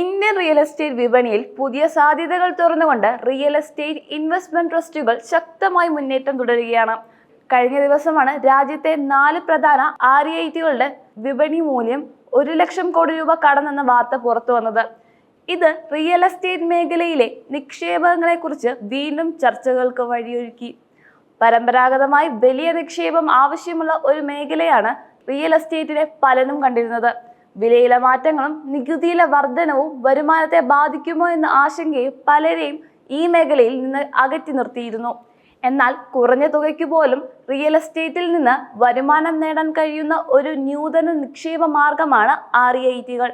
Indian real estate വിപണിയിൽ പുതിയ സാധ്യതകൾ തുറന്നുകൊണ്ട് റിയൽ എസ്റ്റേറ്റ് ഇൻവെസ്റ്റ്മെന്റ് ട്രസ്റ്റുകൾ ശക്തമായി മുന്നേറ്റം തുടരുകയാണ്. കഴിഞ്ഞ ദിവസമാണ് രാജ്യത്തെ നാല് പ്രധാന ആർ ഐ ടികളുടെ വിപണി മൂല്യം ഒരു ലക്ഷം കോടി രൂപ കടന്നെന്ന വാർത്ത പുറത്തു വന്നത്. ഇത് റിയൽ എസ്റ്റേറ്റ് മേഖലയിലെ നിക്ഷേപങ്ങളെക്കുറിച്ച് വീണ്ടും ചർച്ചകൾക്ക് വഴിയൊരുക്കി. പരമ്പരാഗതമായി വലിയ നിക്ഷേപം ആവശ്യമുള്ള ഒരു മേഖലയാണ് റിയൽ എസ്റ്റേറ്റിനെ പലരും കണ്ടിരുന്നത്. വിലയിലെ മാറ്റങ്ങളും നികുതിയിലെ വർധനവും വരുമാനത്തെ ബാധിക്കുമോ എന്ന ആശങ്കയും പലരെയും ഈ മേഖലയിൽ നിന്ന് അകറ്റി നിർത്തിയിരുന്നു. എന്നാൽ കുറഞ്ഞ തുകയ്ക്ക് പോലും റിയൽ എസ്റ്റേറ്റിൽ നിന്ന് വരുമാനം നേടാൻ കഴിയുന്ന ഒരു നൂതന നിക്ഷേപ മാർഗമാണ് ആർ ഐ ടികൾ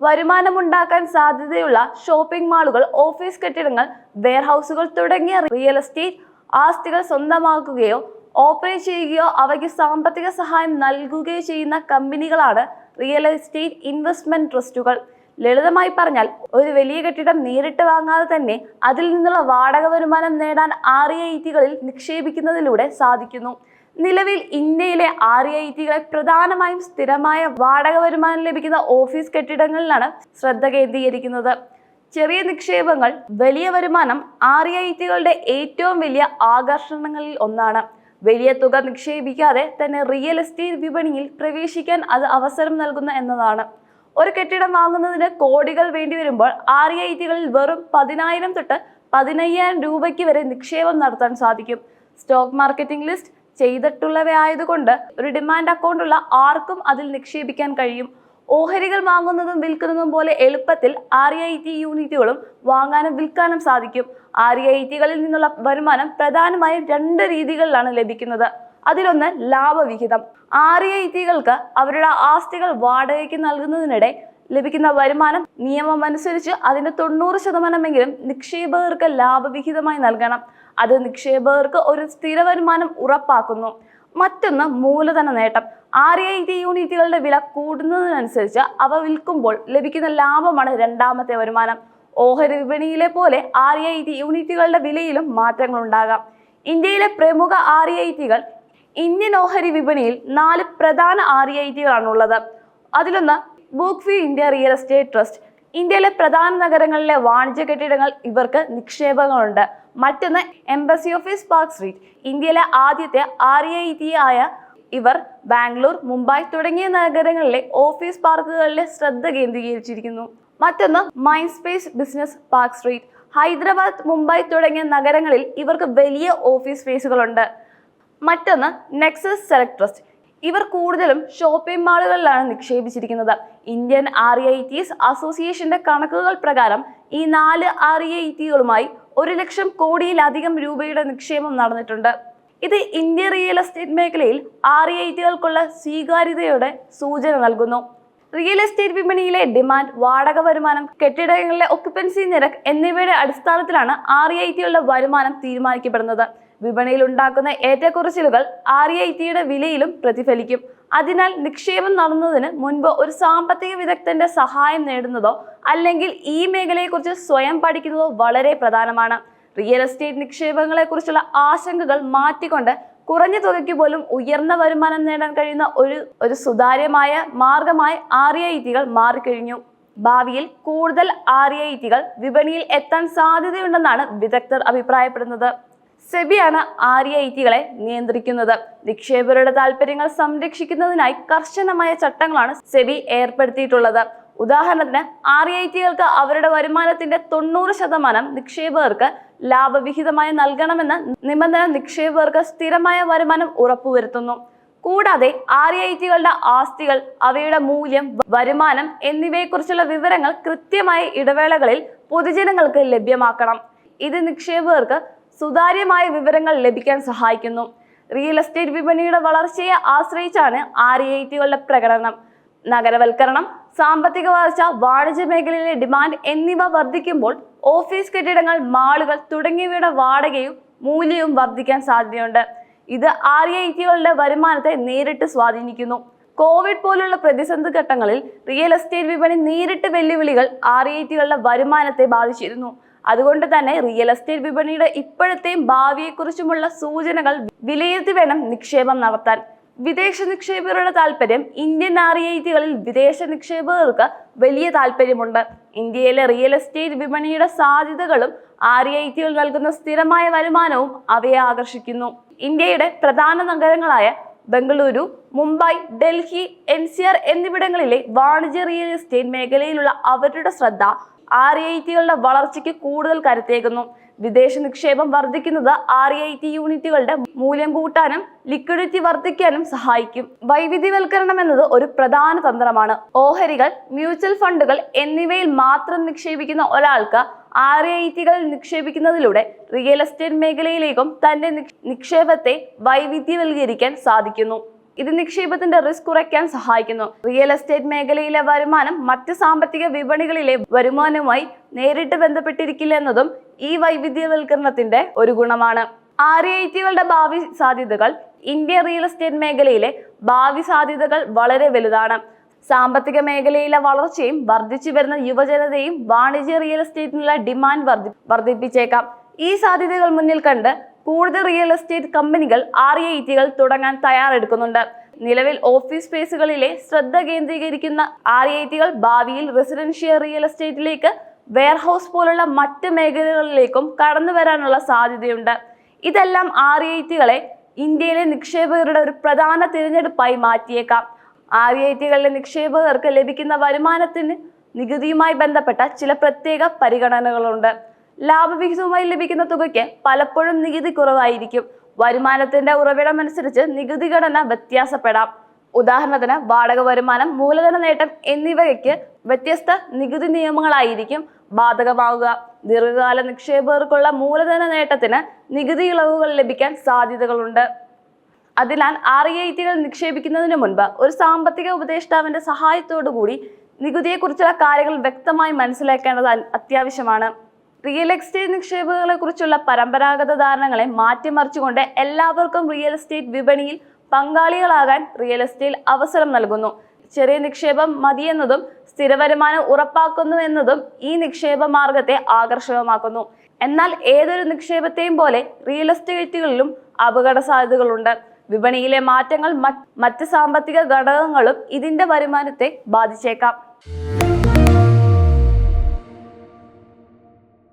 വരുമാനമുണ്ടാക്കാൻ സാധ്യതയുള്ള ഷോപ്പിംഗ് മാളുകൾ ഓഫീസ് കെട്ടിടങ്ങൾ വെയർഹൗസുകൾ തുടങ്ങിയ റിയൽ എസ്റ്റേറ്റ് ആസ്തികൾ സ്വന്തമാക്കുകയോ ഓപ്പറേറ്റ് ചെയ്യുകയോ അവയ്ക്ക് സാമ്പത്തിക സഹായം നൽകുകയോ ചെയ്യുന്ന കമ്പനികളാണ് റിയൽ എസ്റ്റേറ്റ് ഇൻവെസ്റ്റ്മെന്റ് ട്രസ്റ്റുകൾ. ലളിതമായി പറഞ്ഞാൽ ഒരു വലിയ കെട്ടിടം നേരിട്ട് വാങ്ങാതെ തന്നെ അതിൽ നിന്നുള്ള വാടക വരുമാനം നേടാൻ ആർ ഐ ടികളിൽ നിക്ഷേപിക്കുന്നതിലൂടെ സാധിക്കുന്നു. നിലവിൽ ഇന്ത്യയിലെ ആർ ഐ ടികളെ പ്രധാനമായും സ്ഥിരമായ വാടക വരുമാനം ലഭിക്കുന്ന ഓഫീസ് കെട്ടിടങ്ങളിലാണ് ശ്രദ്ധ കേന്ദ്രീകരിക്കുന്നത്. ചെറിയ നിക്ഷേപങ്ങൾ വലിയ വരുമാനം ആർ ഐ ടികളുടെ ഏറ്റവും വലിയ ആകർഷണങ്ങളിൽ ഒന്നാണ്. വലിയ തുക നിക്ഷേപിക്കാതെ തന്നെ റിയൽ എസ്റ്റേറ്റ് വിപണിയിൽ പ്രവേശിക്കാൻ അത് അവസരം നൽകുന്ന എന്നതാണ്. ഒരു കെട്ടിടം വാങ്ങുന്നതിന് കോടികൾ വേണ്ടി വരുമ്പോൾ ആർ ഐ ടികളിൽ വെറും പതിനായിരം തൊട്ട് പതിനയ്യായിരം രൂപയ്ക്ക് വരെ നിക്ഷേപം നടത്താൻ സാധിക്കും. സ്റ്റോക്ക് മാർക്കറ്റിംഗ് ലിസ്റ്റ് ചെയ്തിട്ടുള്ളവയായതുകൊണ്ട് ഒരു ഡിമാൻഡ് അക്കൗണ്ട് ഉള്ള ആർക്കും അതിൽ നിക്ഷേപിക്കാൻ കഴിയും. ഓഹരികൾ വാങ്ങുന്നതും വിൽക്കുന്നതും പോലെ എളുപ്പത്തിൽ ആർ ഐ ടി യൂണിറ്റുകളും വാങ്ങാനും വിൽക്കാനും സാധിക്കും. ആർ ഐ ടികളിൽ നിന്നുള്ള വരുമാനം പ്രധാനമായും രണ്ട് രീതികളിലാണ് ലഭിക്കുന്നത്. അതിലൊന്ന് ലാഭവിഹിതം. ആർ ഐ ടികൾക്ക് അവരുടെ ആസ്തികൾ വാടകയ്ക്ക് നൽകുന്നതിനിടെ ലഭിക്കുന്ന വരുമാനം നിയമം അനുസരിച്ച് അതിന്റെ തൊണ്ണൂറ് ശതമാനമെങ്കിലും നിക്ഷേപകർക്ക് ലാഭവിഹിതമായി നൽകണം. അത് നിക്ഷേപകർക്ക് ഒരു സ്ഥിര വരുമാനം ഉറപ്പാക്കുന്നു. മറ്റൊന്ന് മൂലധന നേട്ടം. ആർ ഐ ടി യൂണിറ്റുകളുടെ വില കൂടുന്നതിനനുസരിച്ച് അവ വിൽക്കുമ്പോൾ ലഭിക്കുന്ന ലാഭമാണ് രണ്ടാമത്തെ വരുമാനം. ഓഹരി വിപണിയിലെ പോലെ ആർ ഐ ടി യൂണിറ്റുകളുടെ വിലയിലും മാറ്റങ്ങൾ ഉണ്ടാകാം ഇന്ത്യയിലെ പ്രമുഖ ആർ ഐ ടികൾ ഇന്ത്യൻ ഓഹരി വിപണിയിൽ നാല് പ്രധാന ആർ ഐ ടികളാണുള്ളത് അതിലൊന്ന് Brookfield India real estate trust. ഇന്ത്യയിലെ പ്രധാന നഗരങ്ങളിലെ വാണിജ്യ കെട്ടിടങ്ങൾ ഇവർക്ക് നിക്ഷേപങ്ങളുണ്ട്. മറ്റൊന്ന് എംബസി ഓഫീസ് പാർക്ക് സ്ട്രീറ്റ് ഇന്ത്യയിലെ ആദ്യത്തെ ആർ എ ടി ആയ ഇവർ ബാംഗ്ലൂർ മുംബൈ തുടങ്ങിയ നഗരങ്ങളിലെ ഓഫീസ് പാർക്കുകളിലെ ശ്രദ്ധ കേന്ദ്രീകരിച്ചിരിക്കുന്നു. മറ്റൊന്ന് mind space business park street Hyderabad Mumbai തുടങ്ങിയ നഗരങ്ങളിൽ ഇവർക്ക് വലിയ ഓഫീസ് സ്പേസുകളുണ്ട്. മറ്റൊന്ന് നെക്സസ് സെലക്ട് ട്രസ്റ്റ് ഇവർ കൂടുതലും ഷോപ്പിംഗ് മാളുകളിലാണ് നിക്ഷേപിച്ചിരിക്കുന്നത്. ഇന്ത്യൻ ആർ ഐ ടിസ് അസോസിയേഷന്റെ കണക്കുകൾ പ്രകാരം ഈ നാല് ആർ ഐ ടികളുമായി ഒരു ലക്ഷം കോടിയിലധികം രൂപയുടെ നിക്ഷേപം നടന്നിട്ടുണ്ട്. ഇത് ഇന്ത്യ റിയൽ എസ്റ്റേറ്റ് മേഖലയിൽ ആർ ഐ ടികൾക്കുള്ള സ്വീകാര്യതയുടെ സൂചന നൽകുന്നു. റിയൽ എസ്റ്റേറ്റ് വിപണിയിലെ ഡിമാൻഡ് വാടക വരുമാനം കെട്ടിടങ്ങളിലെ ഒക്യുപ്പൻസി നിരക്ക് എന്നിവയുടെ അടിസ്ഥാനത്തിലാണ് ആർ ഐ ടികളുടെ വരുമാനം തീരുമാനിക്കപ്പെടുന്നത്. വിപണിയിൽ ഉണ്ടാക്കുന്ന ഏറ്റക്കുറച്ചിലുകൾ ആർ ഐ ടിയുടെ വിലയിലും പ്രതിഫലിക്കും. അതിനാൽ നിക്ഷേപം നടന്നതിന് മുൻപ് ഒരു സാമ്പത്തിക വിദഗ്ധന്റെ സഹായം നേടുന്നതോ അല്ലെങ്കിൽ ഈ മേഖലയെക്കുറിച്ച് സ്വയം പഠിക്കുന്നതോ വളരെ പ്രധാനമാണ്. റിയൽ എസ്റ്റേറ്റ് നിക്ഷേപങ്ങളെക്കുറിച്ചുള്ള ആശങ്കകൾ മാറ്റിക്കൊണ്ട് കുറഞ്ഞ തുകയ്ക്ക് പോലും ഉയർന്ന വരുമാനം നേടാൻ കഴിയുന്ന ഒരു ഒരു സുതാര്യമായ മാർഗമായി ആർ ഐ ടികൾ മാറിക്കഴിഞ്ഞു. ഭാവിയിൽ കൂടുതൽ ആർ ഐ ടികൾ വിപണിയിൽ എത്താൻ സാധ്യതയുണ്ടെന്നാണ് വിദഗ്ധർ അഭിപ്രായപ്പെടുന്നത്. സെബിയാണ് ആർ ഐ ടികളെ നിയന്ത്രിക്കുന്നത്. നിക്ഷേപകരുടെ താല്പര്യങ്ങൾ സംരക്ഷിക്കുന്നതിനായി കർശനമായ ചട്ടങ്ങളാണ് സെബി ഏർപ്പെടുത്തിയിട്ടുള്ളത്. ഉദാഹരണത്തിന് ആർ ഐ ടികൾക്ക് അവരുടെ വരുമാനത്തിന്റെ തൊണ്ണൂറ് ശതമാനം നിക്ഷേപകർക്ക് ലാഭവിഹിതമായി നൽകണമെന്ന നിബന്ധന നിക്ഷേപകർക്ക് സ്ഥിരമായ വരുമാനം ഉറപ്പുവരുത്തുന്നു. കൂടാതെ ആർ ഐ ടികളുടെ ആസ്തികൾ അവയുടെ മൂല്യം വരുമാനം എന്നിവയെക്കുറിച്ചുള്ള വിവരങ്ങൾ കൃത്യമായ ഇടവേളകളിൽ പൊതുജനങ്ങൾക്ക് ലഭ്യമാക്കണം. ഇത് നിക്ഷേപകർക്ക് സുതാര്യമായ വിവരങ്ങൾ ലഭിക്കാൻ സഹായിക്കുന്നു. റിയൽ എസ്റ്റേറ്റ് വിപണിയുടെ വളർച്ചയെ ആശ്രയിച്ചാണ് ആർ ഐ ടികളുടെ പ്രകടനം. നഗരവൽക്കരണം സാമ്പത്തിക വളർച്ച വാണിജ്യ മേഖലയിലെ ഡിമാൻഡ് എന്നിവ വർദ്ധിക്കുമ്പോൾ ഓഫീസ് കെട്ടിടങ്ങൾ മാളുകൾ തുടങ്ങിയവയുടെ വാടകയും മൂല്യവും വർദ്ധിക്കാൻ സാധ്യതയുണ്ട്. ഇത് ആർ ഐ ടികളുടെ വരുമാനത്തെ നേരിട്ട് സ്വാധീനിക്കുന്നു. കോവിഡ് പോലുള്ള പ്രതിസന്ധി ഘട്ടങ്ങളിൽ റിയൽ എസ്റ്റേറ്റ് വിപണി നേരിട്ട് വെല്ലുവിളികൾ ആർ ഐ ടികളുടെ വരുമാനത്തെ ബാധിച്ചിരുന്നു. അതുകൊണ്ട് തന്നെ റിയൽ എസ്റ്റേറ്റ് വിപണിയുടെ ഇപ്പോഴത്തെയും ഭാവിയെക്കുറിച്ചുമുള്ള സൂചനകൾ വിലയിരുത്തി വേണം നിക്ഷേപം നടത്താൻ. വിദേശ നിക്ഷേപകരുടെ താല്പര്യം ഇന്ത്യൻ ആർ ഐ ടികളിൽ വിദേശ നിക്ഷേപകർക്ക് വലിയ താല്പര്യമുണ്ട്. ഇന്ത്യയിലെ റിയൽ എസ്റ്റേറ്റ് വിപണിയുടെ സാധ്യതകളും ആർ ഐ ടികൾ നൽകുന്ന സ്ഥിരമായ വരുമാനവും അവയെ ആകർഷിക്കുന്നു. ഇന്ത്യയുടെ പ്രധാന നഗരങ്ങളായ Bengaluru Mumbai Delhi N C R എന്നിവിടങ്ങളിലെ വാണിജ്യ റിയൽ എസ്റ്റേറ്റ് മേഖലയിലുള്ള അവരുടെ ശ്രദ്ധ ആർ ഐ ടികളുടെ വളർച്ചയ്ക്ക് കൂടുതൽ കരുത്തേകുന്നു. വിദേശ നിക്ഷേപം വർദ്ധിക്കുന്നത് ആർ ഐ ടി യൂണിറ്റുകളുടെ മൂല്യം കൂട്ടാനും ലിക്വിഡിറ്റി വർദ്ധിക്കാനും സഹായിക്കും. വൈവിധ്യവൽക്കരണം എന്നത് ഒരു പ്രധാന തന്ത്രമാണ്. ഓഹരികൾ മ്യൂച്വൽ ഫണ്ടുകൾ എന്നിവയിൽ മാത്രം നിക്ഷേപിക്കുന്ന ഒരാൾക്ക് ആർ ഐ ടികൾ നിക്ഷേപിക്കുന്നതിലൂടെ റിയൽ എസ്റ്റേറ്റ് മേഖലയിലേക്കും തന്റെ നിക്ഷേപത്തെ വൈവിധ്യവൽക്കരിക്കാൻ സാധിക്കുന്നു. ഇത് നിക്ഷേപത്തിന്റെ റിസ്ക് കുറയ്ക്കാൻ സഹായിക്കുന്നു. റിയൽ എസ്റ്റേറ്റ് മേഖലയിലെ വരുമാനം മറ്റ് സാമ്പത്തിക വിപണികളിലെ വരുമാനവുമായി നേരിട്ട് ബന്ധപ്പെട്ടിരിക്കില്ല എന്നതും ഈ വൈവിധ്യവൽക്കരണത്തിന്റെ ഒരു ഗുണമാണ്. ആർ ഐ ടികളുടെ ഭാവി സാധ്യതകൾ ഇന്ത്യ റിയൽ എസ്റ്റേറ്റ് മേഖലയിലെ ഭാവി സാധ്യതകൾ വളരെ വലുതാണ്. സാമ്പത്തിക മേഖലയിലെ വളർച്ചയും വർദ്ധിച്ചു വരുന്ന യുവജനതയും വാണിജ്യ റിയൽ എസ്റ്റേറ്റിനുള്ള ഡിമാൻഡ് വർദ്ധി വർദ്ധിപ്പിച്ചേക്കാം. ഈ സാധ്യതകൾ മുന്നിൽ കണ്ട് കൂടുതൽ റിയൽ എസ്റ്റേറ്റ് കമ്പനികൾ ആർ ഐ ടികൾ തുടങ്ങാൻ തയ്യാറെടുക്കുന്നുണ്ട്. നിലവിൽ ഓഫീസ് സ്പേസുകളിലെ ശ്രദ്ധ കേന്ദ്രീകരിക്കുന്ന ആർ ഐ ടികൾ ഭാവിയിൽ റെസിഡൻഷ്യൽ റിയൽ എസ്റ്റേറ്റിലേക്ക് വെയർഹൌസ് പോലുള്ള മറ്റ് മേഖലകളിലേക്കും കടന്നു വരാനുള്ള സാധ്യതയുണ്ട്. ഇതെല്ലാം ആർ ഐ ടികളെ ഇന്ത്യയിലെ നിക്ഷേപകരുടെ ഒരു പ്രധാന തിരഞ്ഞെടുപ്പായി മാറ്റിയേക്കാം. ആർ ഐ ടികളിലെ നിക്ഷേപകർക്ക് ലഭിക്കുന്ന വരുമാനത്തിന് നികുതിയുമായി ബന്ധപ്പെട്ട ചില പ്രത്യേക പരിഗണനകളുണ്ട്. ലാഭവിഹിതവുമായി ലഭിക്കുന്ന തുകയ്ക്ക് പലപ്പോഴും നികുതി കുറവായിരിക്കും. വരുമാനത്തിന്റെ ഉറവിടം അനുസരിച്ച് നികുതി ഘടന വ്യത്യാസപ്പെടാം. ഉദാഹരണത്തിന് വാടക വരുമാനം മൂലധന നേട്ടം എന്നിവയ്ക്ക് വ്യത്യസ്ത നികുതി നിയമങ്ങളായിരിക്കും ബാധകമാവുക. ദീർഘകാല നിക്ഷേപകർക്കുള്ള മൂലധന നേട്ടത്തിന് നികുതി ഇളവുകൾ ലഭിക്കാൻ സാധ്യതകളുണ്ട്. അതിനാൽ ആർ ഇ ഐ ടികൾ നിക്ഷേപിക്കുന്നതിന് മുൻപ് ഒരു സാമ്പത്തിക ഉപദേഷ്ടാവിന്റെ സഹായത്തോടു കൂടി നികുതിയെക്കുറിച്ചുള്ള കാര്യങ്ങൾ വ്യക്തമായി മനസ്സിലാക്കേണ്ടത് അത്യാവശ്യമാണ്. റിയൽ എസ്റ്റേറ്റ് നിക്ഷേപങ്ങളെ കുറിച്ചുള്ള പരമ്പരാഗത ധാരണകളെ മാറ്റിമറിച്ചുകൊണ്ട് എല്ലാവർക്കും റിയൽ എസ്റ്റേറ്റ് വിപണിയിൽ പങ്കാളികളാകാൻ റിയൽ എസ്റ്റേറ്റ് അവസരം നൽകുന്നു. ചെറിയ നിക്ഷേപം മതിയെന്നതും സ്ഥിര വരുമാനം ഉറപ്പാക്കുന്നു എന്നതും ഈ നിക്ഷേപ മാർഗത്തെ ആകർഷകമാക്കുന്നു. എന്നാൽ ഏതൊരു നിക്ഷേപത്തെയും പോലെ റിയൽ എസ്റ്റേറ്റുകളിലും അപകട സാധ്യതകളുണ്ട്. വിപണിയിലെ മാറ്റങ്ങൾ മറ്റ് സാമ്പത്തിക ഘടകങ്ങളും ഇതിന്റെ വരുമാനത്തെ ബാധിച്ചേക്കാം.